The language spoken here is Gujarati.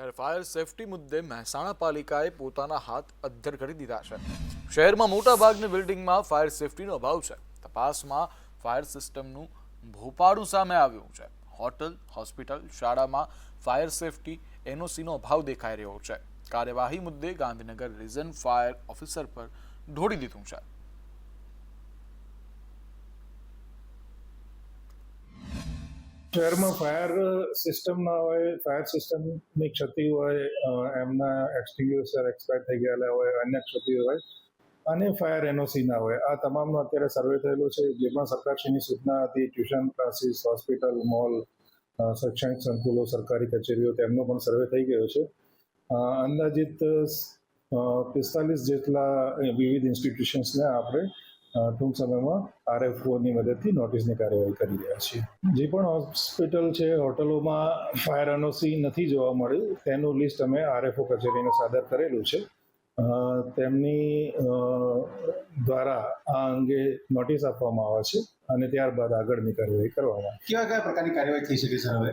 ત્યારે ફાયર સેફટી મુદ્દે મહેસાણા પાલિકાએ પોતાના હાથ અદ્ધર કરી દીધા છે. શહેરમાં મોટાભાગની બિલ્ડિંગમાં ફાયર સેફટીનો અભાવ છે. તપાસમાં ફાયર સિસ્ટમનું ભોપાળું સામે આવ્યું છે. હોટલ હોસ્પિટલ શાળામાં ફાયર સેફટી એનઓસીનો અભાવ દેખાઈ રહ્યો છે. કાર્યવાહી મુદ્દે ગાંધીનગર રિઝન ફાયર ઓફિસર પર ઢોળી દીધું છે. શહેરમાં ફાયર સિસ્ટમ ના હોય, ફાયર સિસ્ટમની ક્ષતિ હોય એમના એક્સટિંગ્યુશર એક્સપાયર થઈ ગયેલા હોય, અન્ય ક્ષતિ હોય, અને ફાયર એનઓસી ના હોય. આ તમામનો અત્યારે સર્વે થયેલો છે, જેમાં સરકારશ્રીની સૂચના હતી, ટ્યુશન ક્લાસીસ, હોસ્પિટલ, મોલ શૈક્ષણિક સંકુલો, સરકારી કચેરીઓ, તેમનો પણ સર્વે થઈ ગયો છે. અંદાજિત પિસ્તાલીસ જેટલા વિવિધ ઇન્સ્ટિટ્યુશન્સને આપણે ટૂંક સમયમાં આરએફઓની મદદથી નોટિસની કાર્યવાહી કરી રહ્યા છીએ. જે પણ હોસ્પિટલ છે, હોટલોમાં ફાયર એનઓસી નથી જોવા મળ્યું, તેનું લિસ્ટ અમે આરએફઓ કચેરીને સાદર કરેલું છે. તેમની દ્વારા આ અંગે નોટિસ આપવામાં આવે છે અને ત્યારબાદ આગળની કાર્યવાહી કરવામાં કયા કયા પ્રકારની કાર્યવાહી થઈ શકે છે હવે?